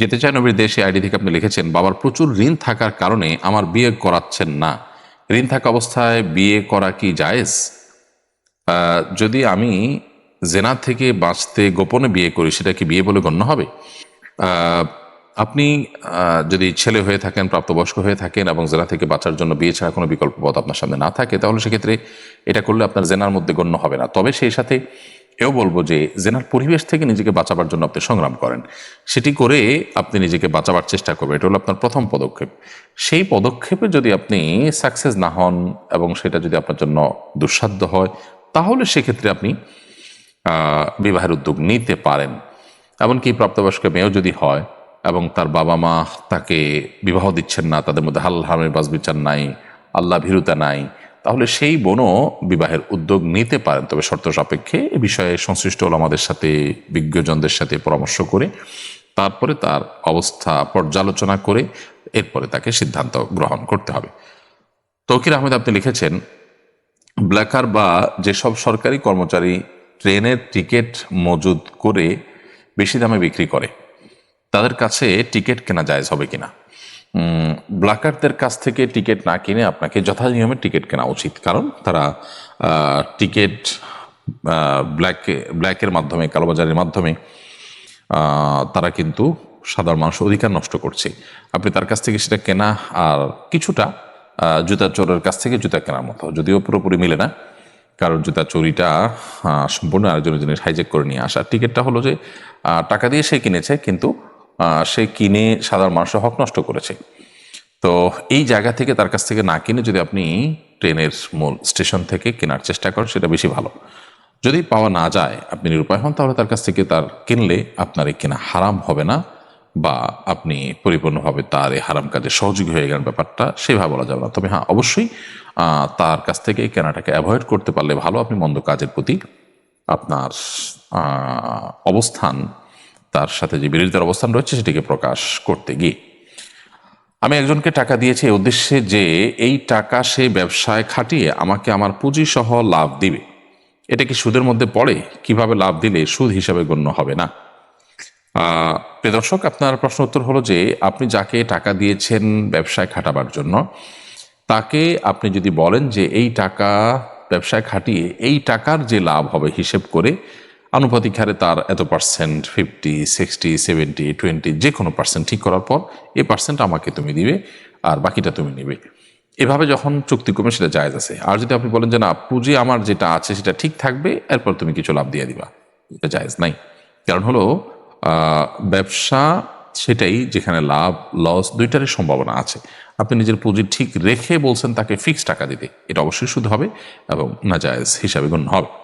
যেতে চায় নবীর দেশে আইডি থেকে আপনি লিখেছেন, বাবার প্রচুর ঋণ থাকার কারণে আমার বিয়ে করাচ্ছেন না। ঋণ থাকা অবস্থায় বিয়ে করা কি জায়েজ? যদি আমি জেনা থেকে বাঁচতে গোপনে বিয়ে করি, সেটা কি বিয়ে বলে গণ্য হবে? আপনি যদি ছেলে হয়ে থাকেন, প্রাপ্তবয়স্ক হয়ে থাকেন এবং জেনা থেকে বাঁচার জন্য বিয়ে ছাড়া কোনো বিকল্প পথ আপনার সামনে না থাকে, তাহলে সেক্ষেত্রে এটা করলে আপনার জেনার মধ্যে গণ্য হবে না। তবে সেই সাথে এও বলব যে জেনার পরিবেশ থেকে নিজেকে বাঁচাবার জন্য আপনি সংগ্রাম করেন। সেটি করে আপনি নিজেকে বাঁচাবার চেষ্টা করবেন। এটা হলো আপনার প্রথম পদক্ষেপ। সেই পদক্ষেপে যদি আপনি সাকসেস না হন এবং সেটা যদি আপনার জন্য দুঃসাধ্য হয়, তাহলে সেক্ষেত্রে আপনি বিবাহের উদ্যোগ নিতে পারেন। এমনকি প্রাপ্তবয়স্ক মেয়েও যদি হয় এবং তার বাবা মা তাকে বিবাহ দিচ্ছেন না, তাদের মধ্যে হাল হামের বাস বিচার নাই, আল্লাহ ভীরুতা নাই তাহলে সেই বোনও বিবাহের উদ্যোগ নিতে পারেন। তবে শর্ত সাপেক্ষে এ বিষয়ে সংশ্লিষ্ট আমাদের সাথে, বিজ্ঞজনদের সাথে পরামর্শ করে, তারপরে তার অবস্থা পর্যালোচনা করে এরপরে তাকে সিদ্ধান্ত গ্রহণ করতে হবে। তৌকির আহমেদ, আপনি লিখেছেন, ব্ল্যাকার বা যেসব সরকারি কর্মচারী ট্রেনের টিকিট মজুদ করে বেশি দামে বিক্রি করে, তাদের কাছে টিকিট কেনা জায়জ হবে কিনা? উম, ব্ল্যাকারদের কাছ থেকে টিকিট না কিনে আপনাকে যথানিয়মে টিকিট কেনা উচিত। কারণ তারা টিকিট ব্ল্যাকে ব্ল্যাকের মাধ্যমে কালোবাজারের মাধ্যমে তারা কিন্তু সাধারণ মানুষ অধিকার নষ্ট করছে। আপনি তার কাছ থেকে সেটা কেনা আর কিছুটা জুতা চোরের কাছ থেকে জুতা কেনার মতো। যদিও পুরোপুরি মিলে না কারণ জুতা চুরিটা সম্পূর্ণ আরেকজনের জিনিস হাইজেক করে নিয়ে আসা। টিকিটটা হলো যে টাকা দিয়ে সে কিনেছে কিন্তু সে কিনে সাধারণ মানুষের হক নষ্ট করেছে। তো এই জায়গা থেকে তার কাছ থেকে না কিনে যদি আপনি ট্রেনের মূল স্টেশন থেকে কেনার চেষ্টা করেন, সেটা বেশি ভালো। যদি পাওয়া না যায়, আপনি নিরুপায় হন, তাহলে তার কাছ থেকে তার কিনলে আপনার এই কেনা হারাম হবে না বা আপনি পরিপূর্ণভাবে তার এই হারাম কাজে সহযোগী হয়ে গেলেন ব্যাপারটা সেভাবে বলা যাবে না। তবে হ্যাঁ অবশ্যই তার কাছ থেকে এই কেনাটাকে অ্যাভয়েড করতে পারলে ভালো। আপনি মন্দ কাজের প্রতি আপনার অবস্থান তার সাথে যে বিরোধিতার অবস্থান রয়েছে সেটিকে প্রকাশ করতে গিয়ে। আমি একজনকে টাকা দিয়েছি এই উদ্দেশ্যে যে এই টাকা সে ব্যবসায় খাটিয়ে আমাকে আমার পুঁজি সহ লাভ দিবে। এটা কি সুদের মধ্যে পড়ে? কীভাবে লাভ দিলে সুদ হিসাবে গণ্য হবে না? আহ, প্রিয় দর্শক আপনার প্রশ্ন উত্তর হলো যে আপনি যাকে টাকা দিয়েছেন ব্যবসায় খাটাবার জন্য তাকে আপনি যদি বলেন যে এই টাকা ব্যবসায় খাটিয়ে এই টাকার যে লাভ হবে হিসেব করে আনুপাতিক হারে তার এত percent fifty sixty seventy twenty যে কোনো পার্সেন্ট ঠিক করার পর এই পার্সেন্ট আমাকে তুমি দিবে আর বাকিটা তুমি নিবে। এভাবে যখন চুক্তি করবে সেটা জায়েজ আছে। আর যদি আপনি বলেন যে না, পুঁজি আমার যেটা আছে সেটা ঠিক থাকবে, এরপর তুমি কিছু লাভ দিয়ে দিবা। এটা জায়েজ নাই। কারণ হলো ব্যবসা সেটাই যেখানে লাভ লস দুইটারই সম্ভাবনা আছে। আপনি নিজের পুঁজি ঠিক রেখে বলছেন তাকে ফিক্স টাকা দিতে। এটা অবশ্যই শুধু হবে এবং নাজায়েজ হিসাবে গণ্য হবে।